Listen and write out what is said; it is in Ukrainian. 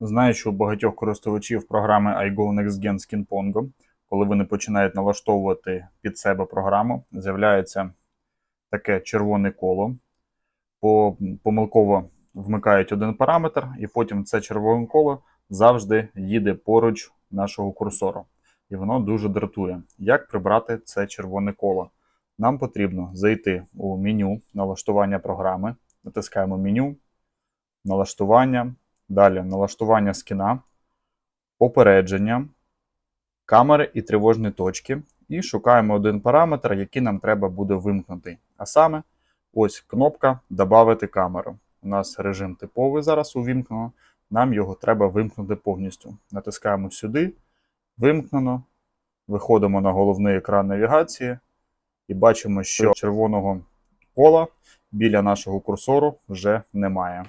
Знаю, що у багатьох користувачів програми iGo NextGen Skin Pongo, коли вони починають налаштовувати під себе програму, з'являється таке червоне коло. Помилково вмикають один параметр, і потім це червоне коло завжди їде поруч нашого курсора. І воно дуже дратує. Як прибрати це червоне коло? Нам потрібно зайти у меню налаштування програми, натискаємо меню, налаштування, далі налаштування скіна, попередження, камери і тривожні точки. І шукаємо один параметр, який нам треба буде вимкнути. А саме ось кнопка Добавити камеру. У нас режим типовий зараз увімкнено. Нам його треба вимкнути повністю. Натискаємо сюди, вимкнено. Виходимо на головний екран навігації і бачимо, що червоного кола біля нашого курсору вже немає.